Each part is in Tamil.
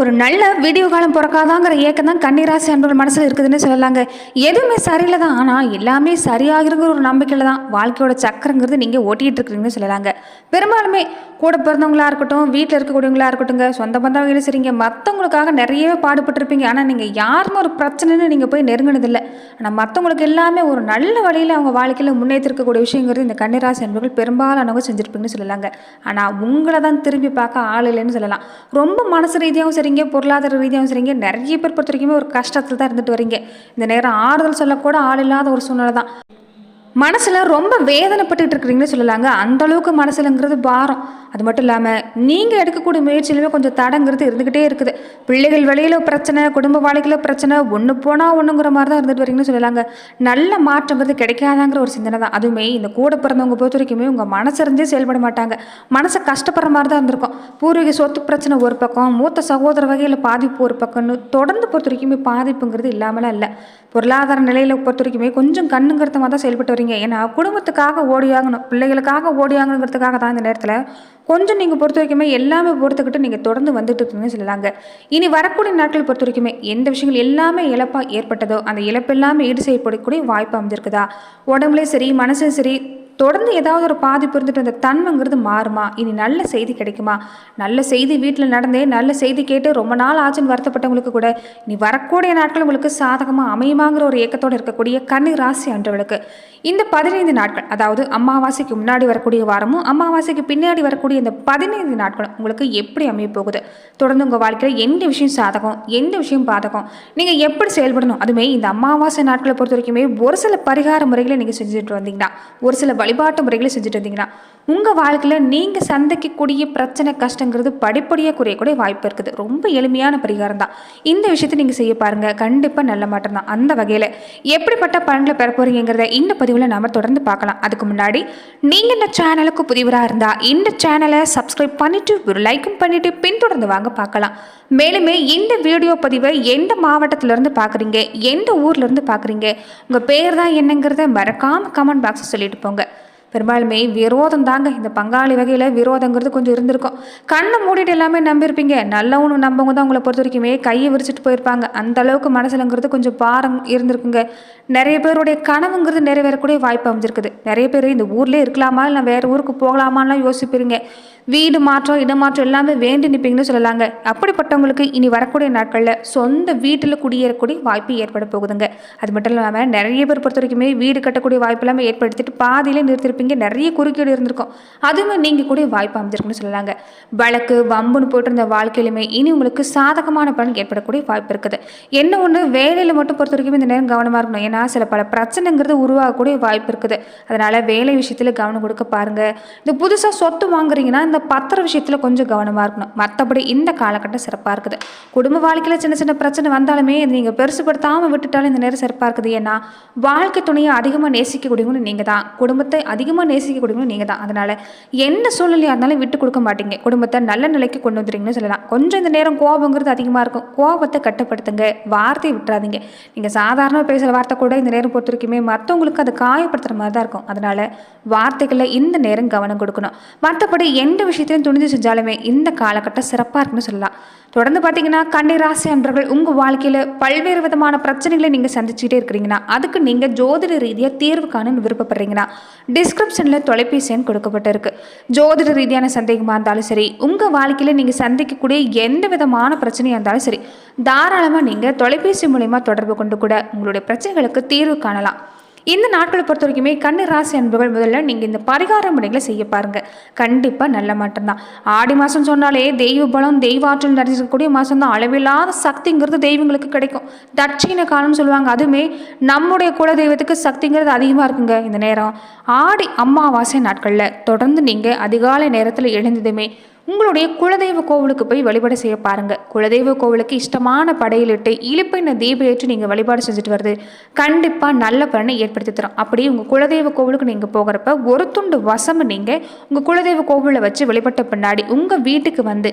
ஒரு நல்ல வீடியோ காலம் பிறக்காதாங்கிற ஏக்கம் தான் கன்னிராசி அன்பர்கள் மனசில் இருக்குதுன்னு சொல்லலாங்க. எதுவுமே சரியில்லை தான் ஆனால் எல்லாமே சரியாகிருங்கிற ஒரு நம்பிக்கையில் தான் வாழ்க்கையோட சக்கரங்கிறது நீங்கள் ஓட்டிகிட்டு இருக்கிறீங்கன்னு சொல்லலாங்க. பெரும்பாலுமே கூட பிறந்தவங்களா இருக்கட்டும் வீட்டில் இருக்கக்கூடியவங்களா இருக்கட்டும்ங்க சொந்த பந்தவங்களும் சரிங்க. மற்றவங்களுக்காக நிறையவே பாடுபட்டிருப்பீங்க. ஆனால் நீங்கள் யாருமே ஒரு பிரச்சனைன்னு நீங்கள் போய் நெருங்கினதில்லை. ஆனால் மற்றவங்களுக்கு எல்லாமே ஒரு நல்ல வழியில் அவங்க வாழ்க்கையில் முன்னேற்றிருக்கக்கூடிய விஷயங்கிறது இந்த கன்னிராசி அன்பர்கள் பெரும்பாலானவங்க செஞ்சுருப்பீங்கன்னு சொல்லலாங்க. ஆனால் உங்களை தான் திரும்பி பார்க்க ஆள் இல்லைன்னு சொல்லலாம். ரொம்ப மனசு ரீதியாகவும் சரிங்க பொருளாதார ரீதியாகவும் சரிங்க நிறைய பேர் பொறுத்த வரைக்குமே ஒரு கஷ்டத்தில் தான் இருந்துட்டு வரீங்க. இந்த நேரம் ஆறுதல் சொல்லக்கூட ஆள் இல்லாத ஒரு சூழ்நிலை தான். மனசில் ரொம்ப வேதனைப்பட்டுட்டு இருக்கிறீங்கன்னு சொல்லலாங்க. அந்த அளவுக்கு மனசுலங்கிறது பாரம். அது மட்டும் இல்லாமல் நீங்கள் எடுக்கக்கூடிய முயற்சியிலுமே கொஞ்சம் தடங்கிறது இருந்துக்கிட்டே இருக்குது. பிள்ளைகள் வழியில் பிரச்சனை குடும்ப வாழ்க்கையில் பிரச்சனை ஒன்று போனால் ஒன்றுங்கிற மாதிரி தான் இருந்துட்டு வரீங்கன்னு சொல்லலாங்க. நல்ல மாற்றங்கிறது கிடைக்காதாங்கிற ஒரு சிந்தனை தான். அதுவுமே இந்த கூட பிறந்தவங்க பொறுத்த வரைக்குமே உங்கள் மனசறிஞ்சே செயல்பட மாட்டாங்க. மனசை கஷ்டப்படுற மாதிரி தான் இருந்திருக்கும். பூர்வீக சொத்து பிரச்சனை ஒரு பக்கம் மூத்த சகோதர வகையில் பாதிப்பு ஒரு பக்கம்னு தொடர்ந்து பொறுத்த வரைக்குமே பாதிப்புங்கிறது இல்லாமலாம் இல்லை. பொருளாதார நிலையில் பொறுத்த வரைக்குமே கொஞ்சம் கண்ணுங்கிறத தான் செயல்பட்டு வரீங்க ஏன்னா குடும்பத்துக்காக ஓடியாகணும் பிள்ளைகளுக்காக ஓடியாகணுங்கிறதுக்காக தான் இந்த நேரத்தில் கொஞ்சம் நீங்கள் பொறுத்த வரைக்குமே எல்லாமே பொறுத்துக்கிட்டு நீங்கள் தொடர்ந்து வந்துட்டு இருக்கீங்கன்னு சொல்லலாங்க. இனி வரக்கூடிய நாட்கள் பொறுத்த வரைக்குமே எந்த விஷயங்கள் எல்லாமே இழப்பாக ஏற்பட்டதோ அந்த இழப்பு எல்லாமே ஈடு செய்யப்படக்கூடிய வாய்ப்பு அமைஞ்சிருக்குதா? உடம்புலையும் சரி மனசும் சரி தொடர்ந்து ஏதாவது ஒரு பாதிப்பு இருந்துட்டு அந்த தன்மைங்கிறது மாறுமா? இனி நல்ல செய்தி கிடைக்குமா? நல்ல செய்தி வீட்டில் நடந்தே நல்ல செய்தி கேட்டு ரொம்ப நாள் ஆச்சுன்னு வருத்தப்பட்டவங்களுக்கு கூட இனி வரக்கூடிய நாட்கள் உங்களுக்கு சாதகமாக அமையுமாங்கிற ஒரு ஏக்கத்தோடு இருக்கக்கூடிய கன்னி ராசி அன்றவளுக்கு. இந்த பதினைந்து நாட்கள் அதாவது அமாவாசைக்கு முன்னாடி வரக்கூடிய வாரமும் அமாவாசைக்கு பின்னாடி வரக்கூடிய இந்த பதினைந்து நாட்களும் உங்களுக்கு எப்படி அமைய போகுது? தொடர்ந்து உங்கள் வாழ்க்கையில் எந்த விஷயம் சாதகம் எந்த விஷயம் பாதகம்? நீங்கள் எப்படி செயல்படணும்? அதுமே இந்த அமாவாசை நாட்களை பொறுத்த வரைக்குமே ஒரு சில பரிகார முறைகளை நீங்கள் செஞ்சுட்டு வந்தீங்கன்னா ஒரு சில வழிபாட்டு முறைகளை செஞ்சுட்டு இருந்தீங்கன்னா உங்கள் வாழ்க்கையில் நீங்கள் சந்திக்கக்கூடிய பிரச்சனை கஷ்டங்கிறது படிப்படியாக குறையக்கூடிய வாய்ப்பு இருக்குது. ரொம்ப எளிமையான பரிகாரம் தான். இந்த விஷயத்தை நீங்கள் செய்ய பாருங்கள் கண்டிப்பாக நல்ல மாற்றம் தான். அந்த வகையில் எப்படிப்பட்ட பலன்களை பெற போகிறீங்கிறத இந்த பதிவில் நாம் தொடர்ந்து பார்க்கலாம். அதுக்கு முன்னாடி நீங்கள் இந்த சேனலுக்கு புதிவராக இருந்தால் இந்த சேனலை சப்ஸ்கிரைப் பண்ணிவிட்டு ஒரு லைக்கும் பண்ணிவிட்டு பின்தொடர்ந்து வாங்க பார்க்கலாம். மேலுமே இந்த வீடியோ பதிவை எந்த மாவட்டத்திலேருந்து பார்க்குறீங்க? எந்த ஊர்லேருந்து பார்க்குறீங்க? உங்கள் பேர் தான் என்னங்கிறத மறக்காமல் கமெண்ட் பாக்ஸை சொல்லிட்டு போங்க. பெரும்பாலுமே விரோதம் தாங்க. இந்த பங்காளி வகையில் விரோதங்கிறது கொஞ்சம் இருந்திருக்கும். கண்ணை மூடிட்டு எல்லாமே நம்பியிருப்பீங்க. நல்லவனு நம்பவங்க தான் உங்களை பொறுத்த வரைக்குமே கையை விரிச்சிட்டு போயிருப்பாங்க. அந்த அளவுக்கு மனசுலங்கிறது கொஞ்சம் பாரம் இருந்திருக்குங்க. நிறைய பேருடைய கனவுங்கிறது நிறைவேறக்கூடிய வாய்ப்பு அமைஞ்சிருக்குது. நிறைய பேர் இந்த ஊர்லேயே இருக்கலாமா? இல்லை வேறு ஊருக்கு போகலாமான்லாம் யோசிப்பீங்க வீடு மாற்றம் இடமாற்றம் எல்லாமே வேண்டி நிற்பீங்கன்னு சொல்லலாங்க. அப்படிப்பட்டவங்களுக்கு இனி வரக்கூடிய நாட்களில் சொந்த வீட்டில் குடியேறக்கூடிய வாய்ப்பு ஏற்பட போகுதுங்க. அது மட்டும் இல்லாமல் நிறைய பேர் பொறுத்த வரைக்குமே வீடு கட்டக்கூடிய வாய்ப்பு எல்லாமே ஏற்படுத்திட்டு பாதியிலே நிறுத்திருப்பீங்க. நிறைய குறுக்கீடு இருந்திருக்கும். அதுவுமே நீங்கள் கூட வாய்ப்பு அமைஞ்சிருக்குன்னு சொல்லலாங்க. வழக்கு வம்புன்னு போட்டு இருந்த வாழ்க்கையிலுமே இனி உங்களுக்கு சாதகமான பலன் ஏற்படக்கூடிய வாய்ப்பு இருக்குது. என்ன ஒன்று வேலையில் மட்டும் பொறுத்த வரைக்கும் இந்த நேரம் கவனமாக இருக்கணும். ஏன்னா சில பல பிரச்சனைங்கிறது உருவாகக்கூடிய வாய்ப்பு இருக்குது. அதனால் வேலை விஷயத்தில் கவனம் கொடுக்க பாருங்கள் இந்த புதுசாக சொத்து வாங்குறீங்கன்னா அந்த பத்திர விஷயத்தில் கொஞ்சம் கவனமாக இருக்கணும். மற்றபடி இந்த காலகட்டம் சிறப்பாக இருக்குது. குடும்ப வாழ்க்கையில் சின்ன சின்ன பிரச்சனை வந்தாலுமே நீங்கள் பெருசுப்படுத்தாமல் விட்டுட்டாலும் இந்த நேரம் சிறப்பாக இருக்குது. ஏன்னா வாழ்க்கை துணையை அதிகமாக நேசிக்கக்கூடியவங்க நீங்கள் தான் குடும்பத்தை அதிகமாக நேசிக்கக்கூடியவங்க நீங்கள் தான் அதனால் என்ன சூழ்நிலையாக இருந்தாலும் விட்டு கொடுக்க மாட்டீங்க. குடும்பத்தை நல்ல நிலைக்கு கொண்டு வந்துடுறீங்கன்னு சொல்லலாம். கொஞ்சம் இந்த நேரம் கோபங்கிறது அதிகமாக இருக்கும். கோபத்தை கட்டுப்படுத்துங்க. வார்த்தையை விட்டுறாதீங்க. நீங்கள் சாதாரணமாக பேசுகிற வார்த்தை கூட இந்த நேரம் பொறுத்த வரைக்குமே மற்றவங்களுக்கு அது காயப்படுத்துகிற மாதிரி தான் இருக்கும். அதனால் வார்த்தைகளில் இந்த நேரம் கவனம் கொடுக்கணும். மற்றபடி எந்த விஷயத்தையும் துணிந்து செஞ்சாலுமே இந்த காலகட்டம் சிறப்பாக இருக்குன்னு சொல்லலாம். தொடர்ந்து பார்த்தீங்கன்னா கண்ணி ராசி அன்பர்கள் உங்கள் வாழ்க்கையில் பல்வேறு விதமான பிரச்சனைகளை நீங்கள் சந்திச்சுட்டே இருக்கிறீங்கன்னா அதுக்கு நீங்கள் ஜோதிட ரீதியாக தீர்வு காணணும்னு விருப்பப்படுறீங்கன்னா டிஸ்கிரிப்ஷனில் தொலைபேசி எண் கொடுக்கப்பட்டிருக்கு. ஜோதிட ரீதியான சந்தேகமாக இருந்தாலும் சரி உங்கள் வாழ்க்கையில் நீங்கள் சந்திக்கக்கூடிய எந்த விதமான பிரச்சனையாக இருந்தாலும் சரி தாராளமாக நீங்கள் தொலைபேசி மூலயமா தொடர்பு கொண்டு கூட உங்களுடைய பிரச்சனைகளுக்கு தீர்வு காணலாம். இந்த நாட்களை பொறுத்த வரைக்குமே கண்ணு ராசி அன்புகள் முதல்ல நீங்கள் இந்த பரிகார முறைகளை செய்ய பாருங்கள் கண்டிப்பாக நல்ல மாட்டம்தான் ஆடி மாதம் சொன்னாலே தெய்வ பலம் தெய்வ ஆற்றல் நிறைஞ்சிருக்கக்கூடிய மாதம் தான். அளவில்லாத சக்திங்கிறது தெய்வங்களுக்கு கிடைக்கும். தட்சிண காலம்னு சொல்லுவாங்க. அதுவுமே நம்முடைய குல தெய்வத்துக்கு சக்திங்கிறது அதிகமாக இருக்குங்க இந்த நேரம். ஆடி அமாவாசை நாட்களில் தொடர்ந்து நீங்கள் அதிகாலை நேரத்தில் எழுந்ததுமே உங்களுடைய குலதெய்வ கோவிலுக்கு போய் வழிபாடு செய்ய பாருங்க. குலதெய்வ கோவிலுக்கு இஷ்டமான படையிலிட்டு இழுப்பின தீபம் ஏற்றி நீங்கள் வழிபாடு செஞ்சுட்டு வருது. கண்டிப்பாக நல்ல பலனை ஏற்படுத்தி தரும். அப்படியே உங்கள் குலதெய்வ கோவிலுக்கு நீங்கள் போகிறப்ப ஒரு துண்டு வசம் நீங்கள் உங்கள் குலதெய்வ கோவிலில் வச்சு வழிபட்ட பின்னாடி உங்கள் வீட்டுக்கு வந்து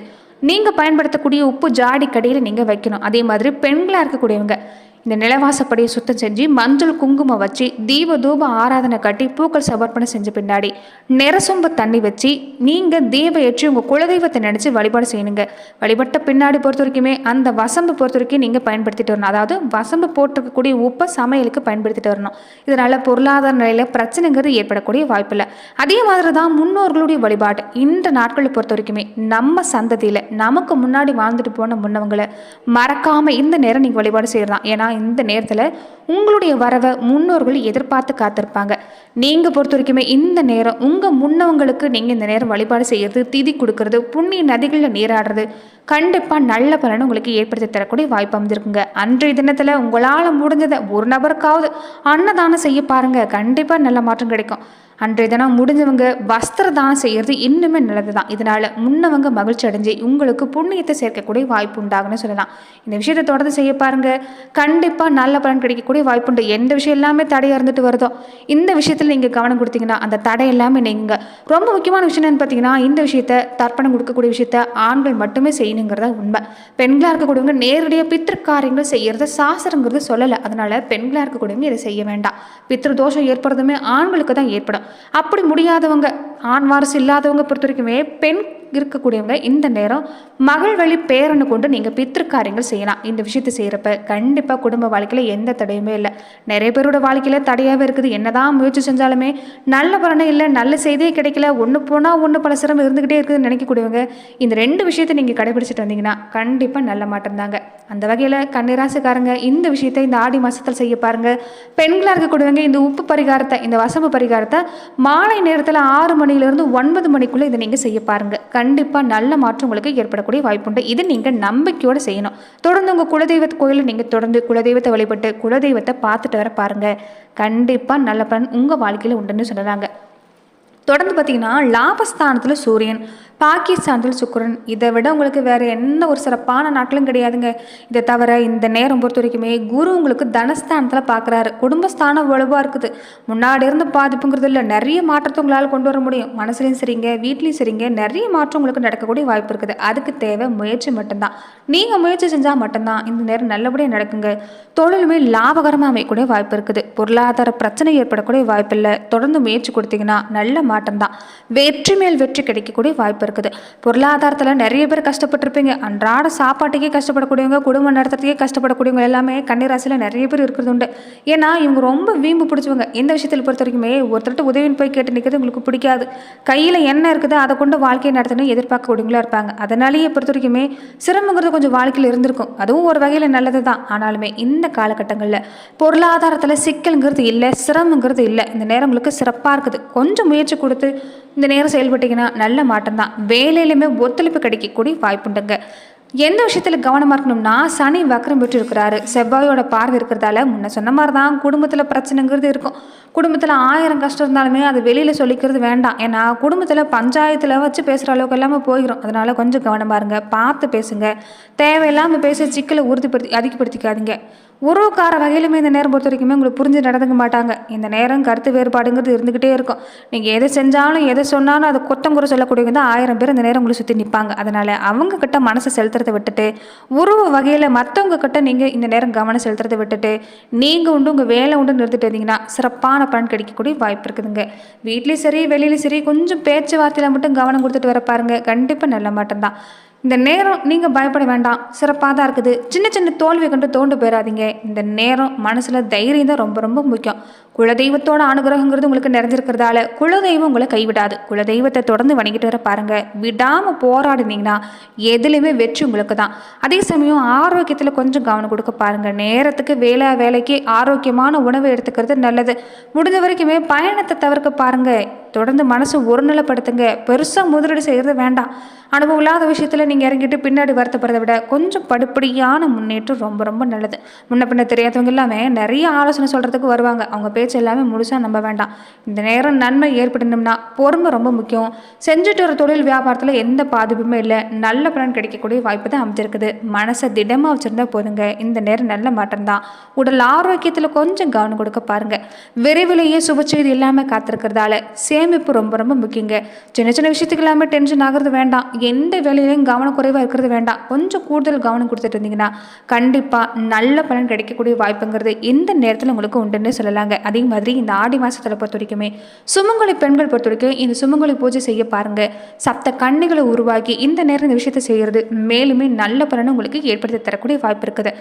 நீங்கள் பயன்படுத்தக்கூடிய உப்பு ஜாடி கடையில் நீங்கள் வைக்கணும். அதே மாதிரி பெண்களாக இருக்கக்கூடியவங்க இந்த நிலவாசப்படியை சுத்தம் செஞ்சு மஞ்சள் குங்குமம் வச்சு தீப தூப ஆராதனை கட்டி பூக்கள் சமர்ப்பணம் செஞ்ச பின்னாடி நிறசொம்பு தண்ணி வச்சு நீங்கள் தீப ஏற்றி உங்கள் குலதெய்வத்தை நினச்சி வழிபாடு செய்யணுங்க. வழிபட்ட பின்னாடி பொறுத்த வரைக்குமே அந்த வசம்பு பொறுத்த வரைக்கும் நீங்கள் பயன்படுத்திட்டு வரணும். அதாவது வசம்பு போட்டிருக்கக்கூடிய உப்பை சமையலுக்கு பயன்படுத்திட்டு வரணும். இதனால் பொருளாதார நிலையில் பிரச்சனைங்கிறது ஏற்படக்கூடிய வாய்ப்பில்லை. அதே மாதிரி தான் முன்னோர்களுடைய வழிபாடு. இந்த நாட்களை பொறுத்த வரைக்குமே நம்ம சந்ததியில் நமக்கு முன்னாடி வாழ்ந்துட்டு போன முன்னவங்களை மறக்காமல் இந்த நேரம் நீங்கள் வழிபாடு செய்யலாம் ஏன்னா இந்த நேரத்தில் உங்களுடைய வரவை முன்னோர்கள் எதிர்பார்த்து காத்திருப்பாங்க. நீங்கள் பொறுத்த வரைக்குமே இந்த நேரம் உங்கள் முன்னவங்களுக்கு நீங்கள் இந்த நேரம் வழிபாடு செய்கிறது திதி கொடுக்கறது புண்ணிய நதிகளில் நீராடுறது கண்டிப்பாக நல்ல பலனை உங்களுக்கு ஏற்படுத்தி தரக்கூடிய வாய்ப்பு அமைஞ்சிருக்குங்க. அன்றைய தினத்தில் உங்களால் முடிஞ்சதை ஒரு நபருக்காவது அன்னதானம் செய்ய பாருங்கள் கண்டிப்பாக நல்ல மாற்றம் கிடைக்கும். அன்றைய தினம் முடிஞ்சவங்க வஸ்திர தானம் செய்கிறது இன்னுமே நல்லது தான் இதனால் முன்னவங்க மகிழ்ச்சி அடைஞ்சு உங்களுக்கு புண்ணியத்தை சேர்க்கக்கூடிய வாய்ப்பு உண்டாகுன்னு சொல்லலாம். இந்த விஷயத்தை தொடர்ந்து செய்ய பாருங்கள் கண்டிப்பாக நல்ல பலன் கிடைக்கக்கூடிய வாய்ப்பு உண்டு. எந்த விஷயம் எல்லாமே தடையாக இருந்துட்டு வருதோ இந்த விஷயத்தில் நீங்கள் கவனம் கொடுத்தீங்கன்னா அந்த தடை எல்லாமே நீங்கள் ரொம்ப முக்கியமான விஷயம் என்னன்னு பார்த்தீங்கன்னா இந்த விஷயத்தை தர்ப்பணம் கொடுக்கக்கூடிய விஷயத்த ஆண்கள் மட்டுமே செய்யணுங்கிறத உண்மை. பெண்களாக இருக்கக்கூடியவங்க நேரடியாக பித்திருக்காரியங்கள் காரியங்கள் செய்யறத சாஸ்திரங்கிறது சொல்லலை. அதனால் பெண்களாக இருக்கக்கூடியவங்க இதை செய்ய வேண்டாம். பித்திரு தோஷம் ஏற்படுறதுமே ஆண்களுக்கு தான் ஏற்படும். அப்படி முடியாதவங்க ஆண் வாரிசு இல்லாதவங்க பொறுத்த வரைக்குமே பெண் இருக்கக்கூடியவங்க இந்த நேரம் மகள் வழி பேரனை கொண்டு நீங்கள் பித்திரு காரியங்கள் செய்யலாம். இந்த விஷயத்தை செய்கிறப்ப கண்டிப்பாக குடும்ப வாழ்க்கையில் எந்த தடையுமே இல்லை. நிறைய பேரோட வாழ்க்கையில் தடையாகவே இருக்குது. என்னதான் முயற்சி செஞ்சாலுமே நல்ல பலனே இல்லை நல்ல செய்தியே கிடைக்கல ஒன்று போனால் ஒன்று பல சிரமம் இருந்துக்கிட்டே இருக்குதுன்னு நினைக்கக்கூடியவங்க இந்த ரெண்டு விஷயத்தை நீங்கள் கடைபிடிச்சிட்டு வந்தீங்கன்னா கண்டிப்பாக நல்ல மாற்றம் தாங்க. அந்த வகையில் கன்னிராசிக்காரங்க இந்த விஷயத்தை இந்த ஆடி மாதத்தில் செய்ய பாருங்கள் பெண்களாக இருக்கக்கூடியவங்க இந்த உப்பு பரிகாரத்தை இந்த வசம்பு பரிகாரத்தை மாலை நேரத்தில் ஆறு மணிலேருந்து ஒன்பது மணிக்குள்ளே இதை நீங்கள் செய்ய பாருங்கள் கண்டிப்பாக நல்ல மாற்றம் உங்களுக்கு ஏற்படக்கூடிய வாய்ப்புண்டு இது நீங்கள் நம்பிக்கையோடு செய்யணும். தொடர்ந்து உங்கள் குலதெய்வ கோயிலில் நீங்கள் தொடர்ந்து குலதெய்வத்தை வழிபட்டு குலதெய்வத்தை பார்த்துட்டு வர பாருங்கள் கண்டிப்பாக நல்ல பலன் உங்கள் வாழ்க்கையில் உண்டுன்னு சொல்கிறாங்க தொடர்ந்து பார்த்தீங்கன்னா லாபஸ்தானத்தில் சூரியன். பாகிஸ்தான் சுக்கரன். இதை விட உங்களுக்கு வேறு என்ன ஒரு சிறப்பான நாட்களும் கிடையாதுங்க. இதை தவிர இந்த நேரம் பொறுத்த வரைக்குமே குரு உங்களுக்கு தனஸ்தானத்தில் பார்க்குறாரு குடும்பஸ்தானம் வலுவாக இருக்குது. முன்னாடி இருந்த பாதிப்புங்கிறது இல்லை. நிறைய மாற்றத்தை உங்களால் கொண்டு வர முடியும். மனசுலையும் சரிங்க வீட்லேயும் சரிங்க. நிறைய மாற்றம் உங்களுக்கு நடக்கக்கூடிய வாய்ப்பு இருக்குது. அதுக்கு தேவை முயற்சி மட்டும்தான். நீங்கள் முயற்சி செஞ்சால் மட்டும்தான் இந்த நேரம் நல்லபடியாக நடக்குங்க. தொழிலுமே லாபகரமாக அமையக்கூடிய வாய்ப்பு இருக்குது. பொருளாதார பிரச்சனை ஏற்படக்கூடிய வாய்ப்பு இல்லை. தொடர்ந்து முயற்சி கொடுத்தீங்கன்னா நல்ல மாற்றம் தான் வெற்றி மேல் வெற்றி கிடைக்கக்கூடிய வாய்ப்பு இருக்குது இருக்குது. பொருளாதாரத்தில் நிறைய பேர் கஷ்டப்பட்டிருப்பீங்க. அன்றாட சாப்பாட்டுக்கே கஷ்டப்படக்கூடியவங்க குடும்பம் நடத்துறதுக்கே கஷ்டப்படக்கூடியவங்க எல்லாமே கன்னிராசியில் நிறைய பேர் இருக்கிறது உண்டு. ஏன்னா இவங்க ரொம்ப வீம்பு பிடிச்சவங்க. எந்த விஷயத்தில் பொறுத்த வரைக்குமே ஒருத்தர்கிட்ட உதவின்னு போய் கேட்டு நிற்கிறது உங்களுக்கு பிடிக்காது. கையில் என்ன இருக்குது அதை கொண்டு வாழ்க்கையை நடத்தணும் எதிர்பார்க்கக்கூடியவங்களா இருப்பாங்க. அதனாலேயே பொறுத்த வரைக்குமே சிரமங்கிறது கொஞ்சம் வாழ்க்கையில் இருந்திருக்கும். அதுவும் ஒரு வகையில் நல்லது தான் ஆனாலுமே இந்த காலகட்டங்களில் பொருளாதாரத்தில் சிக்கல்ங்கிறது இல்லை சிரமங்கிறது இல்லை. இந்த நேரம் உங்களுக்கு சிறப்பாக இருக்குது. கொஞ்சம் முயற்சி கொடுத்து இந்த நேரம் செயல்பட்டீங்கன்னா நல்ல மாற்றம் தான் வேலையிலுமே ஒத்துழைப்பு கிடைக்கக்கூடிய வாய்ப்புண்டுங்க. எந்த விஷயத்தில் கவனமாக இருக்கணும்னா சனி வக்கரம் பெற்று இருக்கிறாரு செவ்வாயோட பார்வை இருக்கிறதால முன்ன சொன்ன மாதிரி தான் குடும்பத்தில் பிரச்சனைங்கிறது இருக்கும். குடும்பத்தில் ஆயிரம் கஷ்டம் இருந்தாலுமே அது வெளியில் சொல்லிக்கிறது வேண்டாம். ஏன்னா குடும்பத்தில் பஞ்சாயத்தில் வச்சு பேசுகிற அளவுக்கு எல்லாமே போயிடும் அதனால் கொஞ்சம் கவனமாக இருங்க. பார்த்து பேசுங்க. தேவையில்லாமல் பேச சிக்கலை உறுதிப்படுத்தி அதிகப்படுத்திக்காதீங்க. உறவுக்கார வகையிலுமே இந்த நேரம் பொறுத்த வரைக்குமே உங்களுக்கு புரிஞ்சு நடந்துக்க மாட்டாங்க. இந்த நேரம் கருத்து வேறுபாடுங்கிறது இருந்துக்கிட்டே இருக்கும். நீங்கள் எதை செஞ்சாலும் எதை சொன்னாலும் அதை கொத்தம் குறை சொல்லக்கூடியவங்க தான் ஆயிரம் பேர் இந்த நேரம் உங்களை சுற்றி நிற்பாங்க அதனால் அவங்க கிட்ட மனசை செலுத்துறதை விட்டுட்டு உறவு வகையில் மற்றவங்க கிட்ட நீங்கள் இந்த நேரம் கவனம் செலுத்துறதை விட்டுட்டு நீங்கள் உண்டு உங்கள் வேலை உண்டு நிறுத்திட்டு இருந்தீங்கன்னா சிறப்பான பலன் கிடைக்கக்கூடிய வாய்ப்பு இருக்குதுங்க. வீட்லேயும் சரி வெளியிலையும் சரி கொஞ்சம் பேச்சுவார்த்தையில் மட்டும் கவனம் கொடுத்துட்டு வர பாருங்கள் கண்டிப்பாக நல்ல மாட்டம் தான். இந்த நேரம் நீங்கள் பயப்பட வேண்டாம். சிறப்பாக தான் இருக்குது. சின்ன சின்ன தோல்வியை கண்டு தோண்டு போயிடாதீங்க இந்த நேரம் மனசில் தைரியம் தான் ரொம்ப ரொம்ப முக்கியம். குலதெய்வத்தோட அனுகிரகங்கிறது உங்களுக்கு நிறைஞ்சிருக்கிறதால குலதெய்வம் உங்களை கைவிடாது. குலதெய்வத்தை தொடர்ந்து வணங்கிட்டு வர பாருங்க. விடாமல் போராடினீங்கன்னா எதுலேயுமே வெற்றி உங்களுக்கு தான். அதே சமயம் ஆரோக்கியத்தில் கொஞ்சம் கவனம் கொடுக்க பாருங்க. நேரத்துக்கு வேலை வேலைக்கு ஆரோக்கியமான உணவை எடுத்துக்கிறது நல்லது. முடிஞ்ச வரைக்குமே பயணத்தை தவிர்க்க பாருங்க. தொடர்ந்து மனசு ஒருநிலைப்படுத்துங்க. பெருசாக முதலீடு செய்கிறது வேண்டாம். அனுபவம் இல்லாத விஷயத்தில் நீங்கள் இறங்கிட்டு பின்னாடி வருத்தப்படுறதை விட கொஞ்சம் படிப்படியான முன்னேற்றம் ரொம்ப ரொம்ப நல்லது. முன்ன பின்ன தெரியாதவங்க எல்லாமே நிறைய ஆலோசனை சொல்கிறதுக்கு வருவாங்க. அவங்க பேச்சு எல்லாமே முழுசாக நம்ப வேண்டாம். இந்த நேரம் நன்மை ஏற்படணும்னா பொறுமை ரொம்ப முக்கியம். செஞ்சுட்டு வர தொழில் வியாபாரத்தில் எந்த பாதிப்புமே இல்லை. நல்ல பலன் கிடைக்கக்கூடிய வாய்ப்பு தான் அமைஞ்சிருக்குது. மனசை திடமாக வச்சுருந்தா போதுங்க. இந்த நேரம் நல்ல மாற்றம் தான். உடல் ஆரோக்கியத்தில் கொஞ்சம் கவனம் கொடுக்க பாருங்க. விரைவிலேயே சுபச்செய்தி செய்தி இல்லாமல் காத்திருக்கிறதால சேமிப்பு ரொம்ப ரொம்ப முக்கியங்க. சின்ன சின்ன விஷயத்துக்கு இல்லாமல் டென்ஷன் ஆகிறது வேண்டாம். எந்த வேலையிலையும் கவனக்குறைவாக இருக்கிறது வேண்டாம். கொஞ்சம் கூடுதல் கவனம் கொடுத்துட்டு இருந்தீங்கன்னா கண்டிப்பாக நல்ல பலன் கிடைக்கக்கூடிய வாய்ப்புங்கிறது இந்த நேரத்தில் உங்களுக்கு உண்டுன்னு சொல்லலாங்க. அதே மாதிரி இந்த ஆடி மாதத்தில் பொறுத்த வரைக்குமே சுமங்கலி பெண்கள் பொறுத்த வரைக்கும் இந்த சுமங்கலி பூஜை செய்ய பாருங்கள் சப்த கண்ணிகளை உருவாக்கி இந்த நேரம் இந்த விஷயத்தை செய்கிறது மேலுமே நல்ல பலனை உங்களுக்கு ஏற்படுத்தி தரக்கூடிய வாய்ப்பு இருக்குது.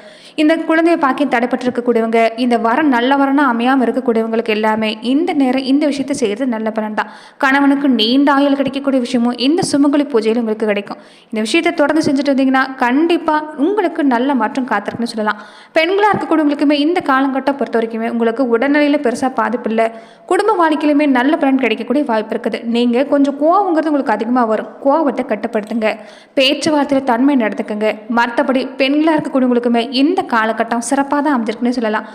இந்த குழந்தையை பாக்கியம் தடைப்பட்டிருக்கக்கூடியவங்க இந்த வரம் நல்ல வரனாக அமையாமல் இருக்கக்கூடியவங்களுக்கு எல்லாமே இந்த நேரம் இந்த விஷயத்தை செய்கிறது நல்ல பலன் தான் கணவனுக்கு நீண்ட ஆயுள் கிடைக்கக்கூடிய விஷயமும் இந்த சுமங்கலி பூஜையில் உங்களுக்கு கிடைக்கும். இந்த விஷயத்தை தொடர்ந்து செஞ்சுட்டு வந்தீங்கன்னா கண்டிப்பாக உங்களுக்கு நல்ல மாற்றம் காத்திருக்குன்னு சொல்லலாம். பெண்களாக இருக்கக்கூடியவங்களுக்குமே இந்த காலகட்டம் பொறுத்த வரைக்குமே உங்களுக்கு உடல்நிலையில் பெருசாக பாதிப்பு இல்லை. குடும்ப வாழ்க்கையிலுமே நல்ல பலன் கிடைக்கக்கூடிய வாய்ப்பு இருக்குது. நீங்கள் கொஞ்சம் கோவங்கிறது உங்களுக்கு அதிகமாக வரும். கோவத்தை கட்டுப்படுத்துங்க. பேச்சுவார்த்தையில் தன்மை நடத்துக்குங்க மற்றபடி பெண்களாக இருக்கக்கூடியவங்களுக்குமே இந்த காலகட்டம் சிறப்பாக தான் அமைஞ்சிருக்குன்னு சொல்லலாம்.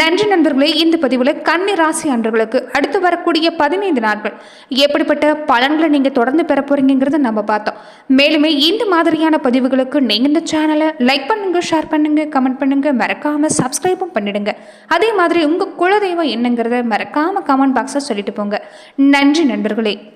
நன்றி நண்பர்களே இந்த பதிவில் கன்னி ராசி அன்பர்களுக்கு அடுத்து வரக்கூடிய பதினைந்து நாட்கள் எப்படிப்பட்ட பலன்களை நீங்கள் தொடர்ந்து பெற போகிறீங்கிறத நம்ம பார்த்தோம். மேலுமே இந்த மாதிரியான பதிவுகளுக்கு நீங்கள் இந்த சேனலை லைக் பண்ணுங்க ஷேர் பண்ணுங்க கமெண்ட் பண்ணுங்க. மறக்காமல் சப்ஸ்கிரைபும் பண்ணிடுங்க. அதே மாதிரி உங்கள் குலதெய்வம் என்னங்கிறத மறக்காமல் கமெண்ட் பாக்ஸில் சொல்லிட்டு போங்க. நன்றி நண்பர்களே.